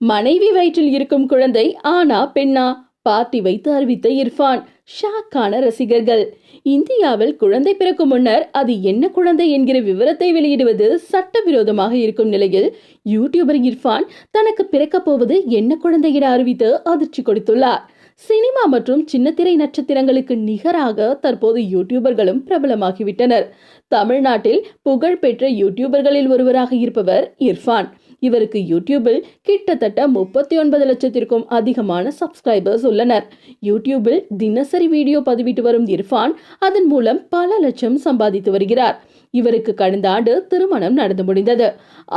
மனைவி வயிற்றில் இருக்கும் குழந்தை ஆனா பெண்ணா? பார்ட்டி வைத்து அறிவித்த இர்ஃபான் ஷாக்கான ரசிகர்கள். இந்தியாவில் குழந்தை பிறக்கும் முன்னர் அது என்ன குழந்தை என்கிற விவரத்தை வெளியிடுவது சட்டவிரோதமாக இருக்கும் நிலையில் யூடியூபர் இர்ஃபான் தனக்கு பிறக்கப் போவது என்ன குழந்தை என அறிவித்து அதிர்ச்சி கொடுத்துள்ளார். சினிமா மற்றும் சின்னத்திரை நட்சத்திரங்களுக்கு நிகராக தற்போது யூடியூபர்களும் பிரபலமாகிவிட்டனர். தமிழ்நாட்டில் புகழ்பெற்ற யூடியூபர்களில் ஒருவராக இருப்பவர் இர்ஃபான். இவருக்கு யூடியூபில் கிட்டத்தட்ட முப்பத்தி ஒன்பது லட்சத்திற்கும் அதிகமான சப்ஸ்கிரைபர்ஸ் உள்ளனர். யூடியூபில் தினசரி வீடியோ பதிவிட்டு வரும் இர்ஃபான் அதன் மூலம் பல லட்சம் சம்பாதித்து வருகிறார். இவருக்கு கடந்த ஆண்டு திருமணம் நடந்து முடிந்தது.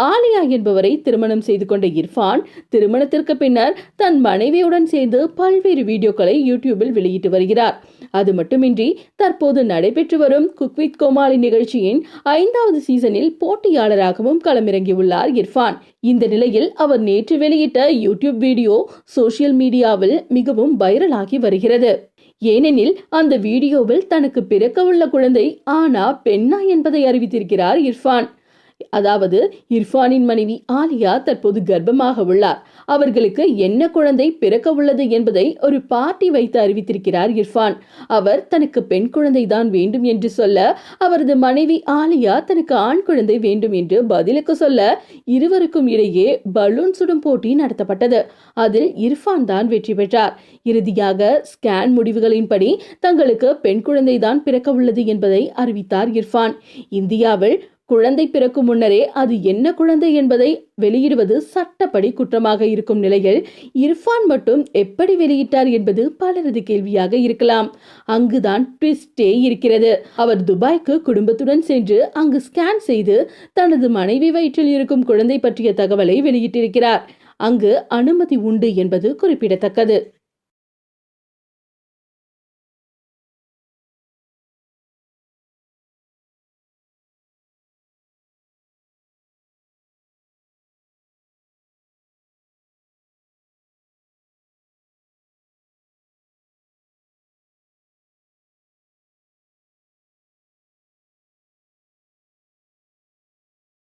ஆலியா என்பவரை திருமணம் செய்து கொண்ட இர்ஃபான் திருமணத்திற்கு பின்னர் தன் மனைவியுடன் சேர்ந்து பல்வேறு வீடியோக்களை யூடியூபில் வெளியிட்டு வருகிறார். அது மட்டுமின்றி தற்போது நடைபெற்று வரும் குக் வித் கோமாளி நிகழ்ச்சியின் ஐந்தாவது சீசனில் போட்டியாளராகவும் களமிறங்கியுள்ளார் இர்ஃபான். இந்த நிலையில் அவர் நேற்று வெளியிட்ட யூடியூப் வீடியோ சோசியல் மீடியாவில் மிகவும் வைரலாகி வருகிறது. ஏனெனில் அந்த வீடியோவில் தனக்கு பிறக்க உள்ள குழந்தை ஆனா பெண்ணா என்பதை அறிவித்திருக்கிறார் இர்ஃபான். அதாவது இர்ஃபானின் மனைவி ஆலியா தற்போது கர்ப்பமாக உள்ளார். அவர்களுக்கு என்ன குழந்தை பிறக்க உள்ளது என்பதை ஒரு பார்ட்டி வைத்து அறிவித்திருக்கிறார் இர்ஃபான். அவர் தனக்கு பெண் குழந்தை தான் வேண்டும் என்று சொல்ல அவரது மனைவி ஆலியா தனக்கு ஆண் குழந்தை வேண்டும் என்று பதிலுக்கு சொல்ல இருவருக்கும் இடையே பலூன் சுடும் போட்டி நடத்தப்பட்டது. அதில் இர்ஃபான் தான் வெற்றி பெற்றார். இறுதியாக ஸ்கேன் முடிவுகளின்படி தங்களுக்கு பெண் குழந்தை தான் பிறக்க உள்ளது என்பதை அறிவித்தார் இர்ஃபான். இந்தியாவில் குழந்தை பிறக்கும் முன்னரே அது என்ன குழந்தை என்பதை வெளியிடுவது சட்டப்படி குற்றமாக இருக்கும் நிலையில் இர்ஃபான் மட்டும் எப்படி வெளியிட்டார் என்பது பலரது கேள்வியாக இருக்கலாம். அங்குதான் ட்விஸ்டே இருக்கிறது. அவர் துபாய்க்கு குடும்பத்துடன் சென்று அங்கு ஸ்கேன் செய்து தனது மனைவி வயிற்றில் இருக்கும் குழந்தை பற்றிய தகவலை வெளியிட்டிருக்கிறார். அங்கு அனுமதி உண்டு என்பது குறிப்பிடத்தக்கது.